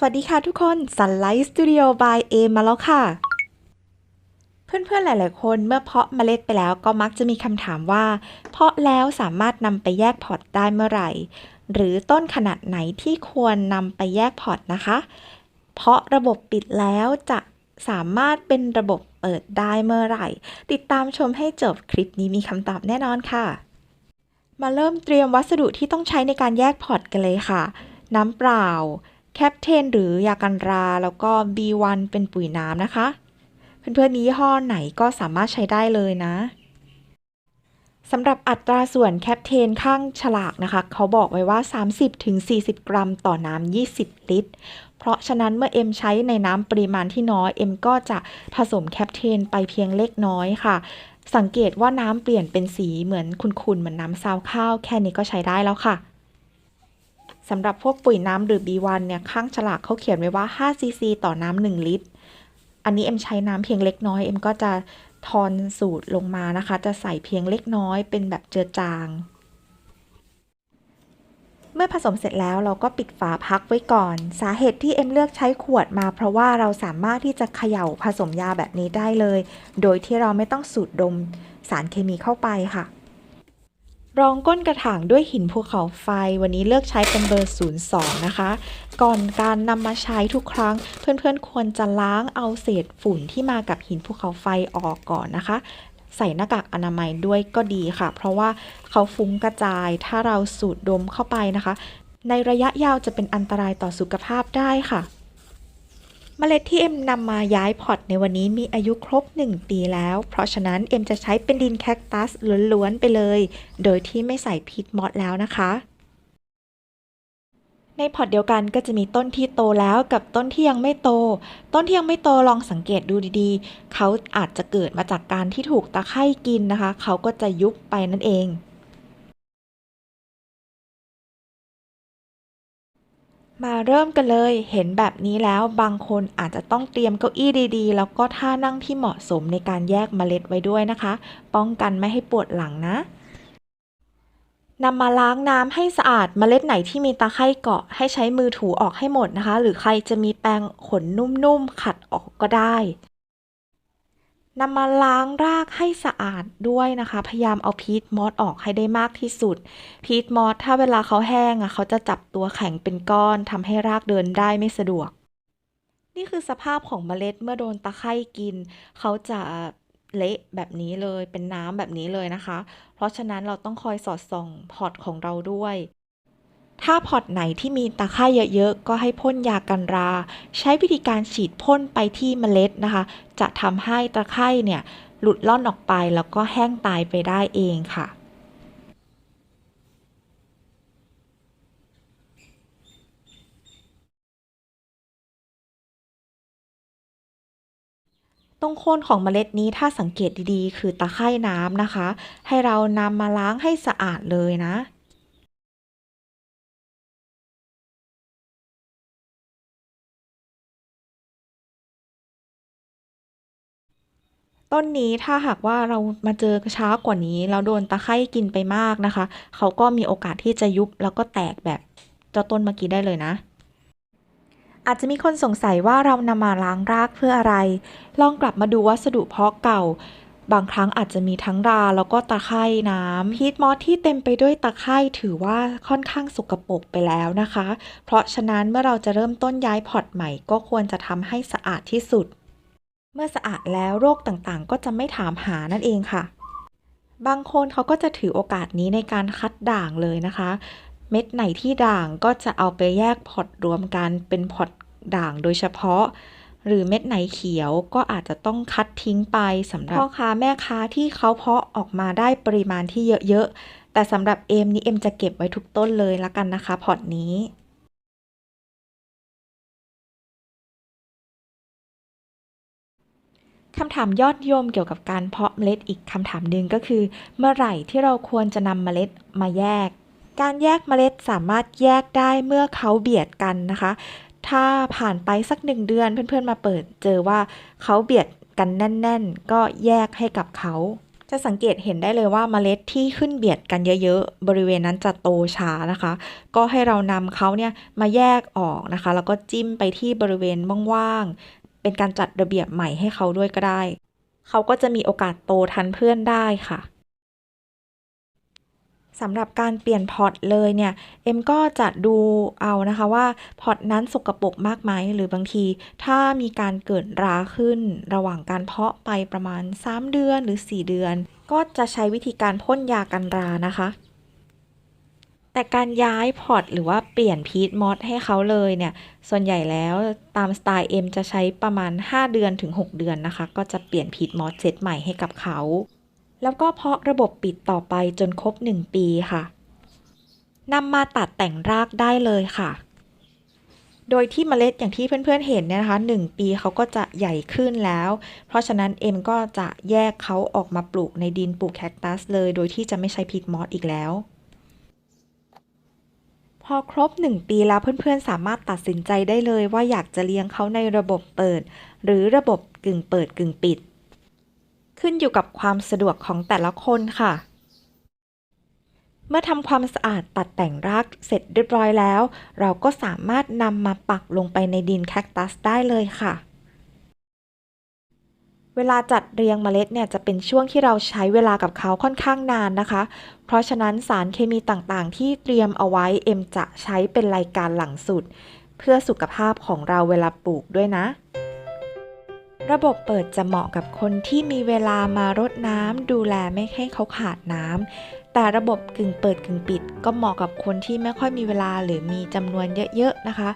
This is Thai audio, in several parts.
สวัสดีค่ะทุกคน Sunlight Studio by A มาแล้วค่ะ เพื่อนๆ หลายๆ คนเมื่อเพาะเมล็ดไปแล้วก็มักจะมีคำถามว่า เพาะแล้วสามารถนำไปแยกพอร์ตได้เมื่อไหร่ หรือต้นขนาดไหนที่ควรนำไปแยกพอร์ตนะคะ เพาะระบบปิดแล้วจะสามารถเป็นระบบเปิดได้เมื่อไหร่ ติดตามชมให้จบคลิปนี้มีคำตอบแน่นอนค่ะ มาเริ่มเตรียมวัสดุที่ต้องใช้ในการแยกพอร์ตกันเลยค่ะ น้ำเปล่า แคปเทนหรือยากันรา แล้วก็ B1 เป็นปุ๋ยน้ำนะคะ เพื่อนๆนี้ยี่ห้อไหนก็สามารถใช้ได้เลยนะสำหรับอัตราส่วนแคปเทนข้างฉลากนะคะ เขาบอกไว้ว่า 30-40 กรัมต่อน้ำ 20 ลิตร เพราะฉะนั้นเมื่อเอ็มใช้ในน้ำปริมาณที่น้อยเอ็มก็จะผสมแคปเทนไปเพียงเล็กน้อยค่ะ สังเกตว่าน้ำเปลี่ยนเป็นสีเหมือนขุ่นๆเหมือนน้ำซาวข้าว แค่นี้ก็ใช้ได้แล้วค่ะ สำหรับพวกปุ๋ยน้ำหรือ B1 เนี่ยข้างฉลากเขาเขียนไว้ว่า5ซีซีต่อน้ำ1ลิตร อันนี้เอ็มใช้น้ำเพียงเล็กน้อยเอ็มก็จะทอนสูตรลงมานะคะ จะใส่เพียงเล็กน้อยเป็นแบบเจือจาง เมื่อผสมเสร็จแล้วเราก็ปิดฝาพักไว้ก่อน สาเหตุที่เอ็มเลือกใช้ขวดมา เพราะว่าเราสามารถที่จะเขย่าผสมยาแบบนี้ได้เลย โดยที่เราไม่ต้องสูดดมสารเคมีเข้าไปค่ะ รองก้นกระถางด้วยหินภูเขาไฟ วันนี้เลือกใช้เป็นเบอร์ 02 นะคะ ก่อนการนำมาใช้ทุกครั้ง เพื่อนๆควรจะล้างเอาเศษฝุ่นที่มากับหินภูเขาไฟออกก่อนนะคะ ใส่หน้ากากอนามัยด้วยก็ดีค่ะ เพราะว่าเขาฟุ้งกระจาย ถ้าเราสูดดมเข้าไปนะคะ ในระยะยาวจะเป็นอันตรายต่อสุขภาพได้ค่ะ เมล็ดที่เอ็มนำมาย้ายพอร์ตในวันนี้มีอายุครบ 1 ปีแล้ว เพราะฉะนั้นเอ็มจะใช้เป็นดินแคคตัสล้วนๆไปเลย โดยที่ไม่ใส่พีทมอสแล้วนะคะ ในพอร์ตเดียวกันก็จะมีต้นที่โตแล้วกับต้นที่ยังไม่โต ต้นที่ยังไม่โตลองสังเกตดูดีๆ เขาอาจจะเกิดมาจากการที่ถูกตะไคร่กินนะคะ เขาก็จะยุบไปนั่นเอง มาเริ่มกันเลย เห็นแบบนี้แล้วบางคนอาจจะต้องเตรียมเก้าอี้ดีๆ แล้วก็ท่านั่งที่เหมาะสมในการแยกเมล็ดไว้ด้วยนะคะ ป้องกันไม่ให้ปวดหลังนะนำมาล้างน้ำให้สะอาดเมล็ดไหนที่มีตะไคร่เกาะให้ใช้มือถูออกให้หมดนะคะ หรือใครจะมีแปรงขนนุ่มๆขัดออกก็ได้ นำมาล้างรากให้สะอาดด้วยนะคะ พยายามเอาพีทมอสออกให้ได้มากที่สุด พีทมอสถ้าเวลาเขาแห้งอะเขาจะจับตัวแข็งเป็นก้อนทำให้รากเดินได้ไม่สะดวก นี่คือสภาพของเมล็ดเมื่อโดนตะไคร่กิน เขาจะเละแบบนี้เลยเป็นน้ำแบบนี้เลยนะคะ เพราะฉะนั้นเราต้องคอยสอดส่องพอร์ตของเราด้วย ถ้าพอร์ตไหนที่มีตะไคร่เยอะๆ ก็ให้พ่นยากันรา ใช้วิธีการฉีดพ่นไปที่เมล็ดนะคะ จะทำให้ตะไคร่เนี่ยหลุดล่อนออกไปแล้วก็แห้งตายไปได้เองค่ะตรงโคนของเมล็ดนี้ถ้าสังเกตดีๆ คือตะไคร่น้ำนะคะ ให้เรานำมาล้างให้สะอาดเลยนะ ต้นนี้ถ้าหากว่าเรามาเจอช้ากว่านี้แล้วโดนตะไคร่กินไปมากนะคะ เขาก็มีโอกาสที่จะยุบแล้วก็แตกแบบเจ้าต้นเมื่อกี้ได้เลยนะ อาจจะมีคนสงสัยว่าเรานำมาล้างรากเพื่ออะไร ลองกลับมาดูวัสดุเพาะเก่า บางครั้งอาจจะมีทั้งราแล้วก็ตะไคร่น้ำพีทมอสที่เต็มไปด้วยตะไคร่ถือว่าค่อนข้างสกปรกไปแล้วนะคะ เพราะฉะนั้นเมื่อเราจะเริ่มต้นย้ายพอร์ตใหม่ก็ควรจะทำให้สะอาดที่สุด มื่อสะอาดแล้วโรคต่างๆ ก็จะไม่ถามหานั่นเองค่ะ บางคนเขาก็จะถือโอกาสนี้ในการคัดด่างเลยนะคะ เม็ดไหนที่ด่างก็จะเอาไปแยกพอร์ตรวมกันเป็นพอร์ตด่างโดยเฉพาะ หรือเม็ดไหนเขียวก็อาจจะต้องคัดทิ้งไปสำหรับพ่อค้าแม่ค้าที่เขาเพาะออกมาได้ปริมาณที่เยอะๆแต่สำหรับเอมนี่เอมจะเก็บไว้ทุกต้นเลยละกันนะคะพอร์ตนี้ คำถามยอดนิยมเกี่ยวกับการเพาะเมล็ดอีกคำถามหนึ่งก็คือ เมื่อไหร่ที่เราควรจะนำเมล็ดมาแยก การแยกเมล็ดสามารถแยกได้เมื่อเขาเบียดกันนะคะ ถ้าผ่านไปสักหนึ่งเดือนเพื่อนๆมาเปิด เจอว่าเขาเบียดกันแน่น ๆ ก็แยกให้กับเขา จะสังเกตเห็นได้เลยว่าเมล็ดที่ขึ้นเบียดกันเยอะๆ บริเวณนั้นจะโตช้านะคะ ก็ให้เรานำเขาเนี่ยมาแยกออกนะคะ แล้วก็จิ้มไปที่บริเวณว่าง เป็นการจัดระเบียบใหม่ให้เขาด้วยก็ได้ เขาก็จะมีโอกาสโตทันเพื่อนได้ค่ะสำหรับการเปลี่ยนพอร์ตเลยเนี่ย เอ็มก็จะดูเอานะคะว่าพอร์ตนั้นสกปรกมากไหมหรือบางที ถ้ามีการเกิดราขึ้นระหว่างการเพาะไปประมาณ 3 เดือนหรือ 4 เดือน ก็จะใช้วิธีการพ่นยากันรานะคะ แต่การย้ายพอร์ตหรือว่าเปลี่ยนพีทมอสให้เขาเลยเนี่ย ส่วนใหญ่แล้วตามสไตล์เอ็มจะใช้ประมาณ 5 เดือนถึง 6 เดือนนะคะ ก็จะเปลี่ยนพีทมอสเซตใหม่ให้กับเขา แล้วก็เพาะระบบปิดต่อไปจนครบ 1 ปีค่ะนำมาตัดแต่งรากได้เลยค่ะ โดยที่เมล็ดอย่างที่เพื่อนๆเห็นเนี่ยนะคะ1 ปีเขาก็จะใหญ่ขึ้นแล้ว เพราะฉะนั้นเอ็มก็จะแยกเขาออกมาปลูกในดินปลูกแคคตัสเลย โดยที่จะไม่ใช้พีทมอสอีกแล้ว พอครบ 1 ปีแล้วเพื่อนๆ สามารถตัดสินใจได้เลยว่าอยากจะเลี้ยงเขาในระบบเปิด หรือระบบกึ่งเปิดกึ่งปิด ขึ้นอยู่กับความสะดวกของแต่ละคนค่ะ เมื่อทำความสะอาดตัดแต่งรากเสร็จเรียบร้อยแล้ว เราก็สามารถนำมาปักลงไปในดินแคคตัสได้เลยค่ะ เวลาจัดเรียงเมล็ดเนี่ยจะเป็นช่วงที่เราใช้เวลากับเขาค่อนข้างนานนะคะ เพราะฉะนั้นสารเคมีต่างๆ ที่เตรียมเอาไว้เอ็มจะใช้เป็นรายการหลังสุด เพื่อสุขภาพของเราเวลาปลูกด้วยนะ ระบบเปิดจะเหมาะกับคนที่มีเวลามารดน้ำดูแลไม่ให้เขาขาดน้ำ แต่ระบบกึ่งเปิดกึ่งปิด ก็เหมาะกับคนที่ไม่ค่อยมีเวลาหรือมีจำนวนเยอะๆนะคะ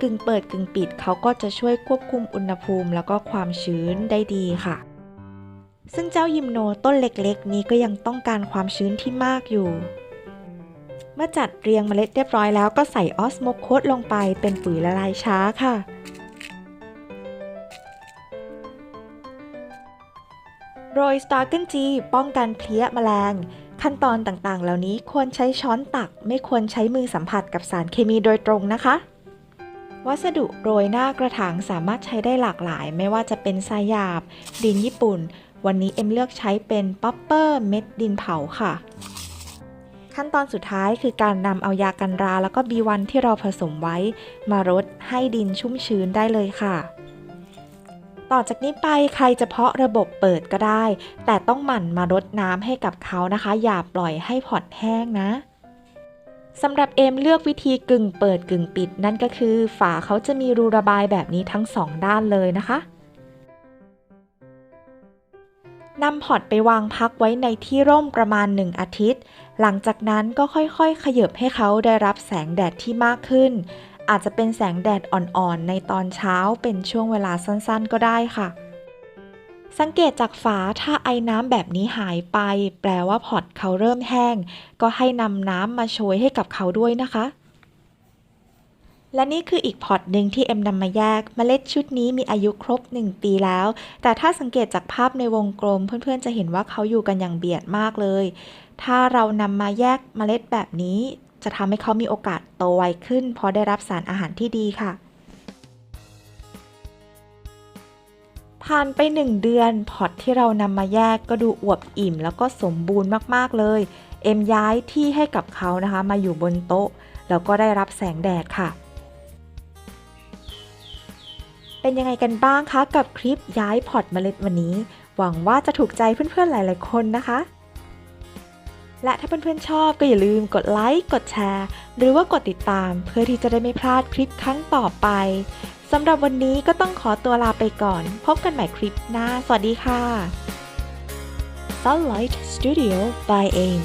กึ่งเปิดกึ่งปิดเขาก็จะช่วยควบคุมอุณหภูมิ แล้วก็ความชื้นได้ดีค่ะ ซึ่งเจ้ายิมโนต้นเล็กๆ นี้ก็ยังต้องการความชื้นที่มากอยู่ เมื่อจัดเรียงเมล็ดเรียบร้อยแล้วก็ใส่ออสโมโคสลงไปเป็นปุ๋ยละลายช้าค่ะโรยสตาร์เกิลจีป้องกันเพลี้ยแมลง ขั้นตอนต่างๆ เหล่านี้ควรใช้ช้อนตัก ไม่ควรใช้มือสัมผัสกับสารเคมีโดยตรงนะคะ วัสดุโรยหน้ากระถางสามารถใช้ได้หลากหลาย ไม่ว่าจะเป็นทรายหยาบ ดินญี่ปุ่น วันนี้เอ็มเลือกใช้เป็นป๊อปเปอร์เม็ดดินเผาค่ะ ขั้นตอนสุดท้ายคือการนำเอายากันราแล้วก็บีวันที่เราผสมไว้ มารดให้ดินชุ่มชื้นได้เลยค่ะ ต่อจากนี้ไปใครจะเพาะระบบเปิดก็ได้ แต่ต้องหมั่นมารดน้ำให้กับเขานะคะ อย่าปล่อยให้พอร์ตแห้งนะสำหรับเอมเลือกวิธีกึ่งเปิดกึ่งปิด นั่นก็คือฝาเขาจะมีรูระบายแบบนี้ทั้งสองด้านเลยนะคะนำพอร์ตไปวางพักไว้ในที่ร่มประมาณ 1 อาทิตย์ หลังจากนั้นก็ค่อยๆ ขยับให้เขาได้รับแสงแดดที่มากขึ้น อาจจะเป็นแสงแดดอ่อนๆ ในตอนเช้าเป็นช่วงเวลาสั้นๆ ก็ได้ค่ะ สังเกตจากฝาถ้าไอ้น้ำแบบนี้หายไป แปลว่าพอตเขาเริ่มแห้ง ก็ให้นำน้ำมาโชยให้กับเขาด้วยนะคะ และนี่คืออีกพอตหนึ่งที่เอ็มนำมาแยกเมล็ดชุดนี้มีอายุครบ 1 ปีแล้ว แต่ถ้าสังเกตจากภาพในวงกลม เพื่อนๆ จะเห็นว่าเขาอยู่กันอย่างเบียดมากเลยถ้าเรานำมาแยกเมล็ดแบบนี้ จะทำให้เขามีโอกาสโตไวขึ้นเพราะได้รับสารอาหารที่ดีค่ะ ผ่านไป 1 เดือนพอร์ตที่เรานำมาแยกก็ดูอวบอิ่ม แล้วก็สมบูรณ์มากๆเลย เอ็มย้ายที่ให้กับเขานะคะ มาอยู่บนโต๊ะ แล้วก็ได้รับแสงแดดค่ะเป็นยังไงกันบ้างคะ กับคลิปย้ายพอร์ตเมล็ดวันนี้ หวังว่าจะถูกใจเพื่อนๆหลายๆคนนะคะ และถ้าเพื่อนๆชอบก็อย่าลืมกดไลค์ กดแชร์ หรือว่ากดติดตามเพื่อที่จะได้ไม่พลาดคลิปครั้งต่อไปสำหรับวันนี้ก็ต้องขอตัวลาไปก่อน พบกันใหม่คลิปหน้า สวัสดีค่ะ Sunlight Studio by AIM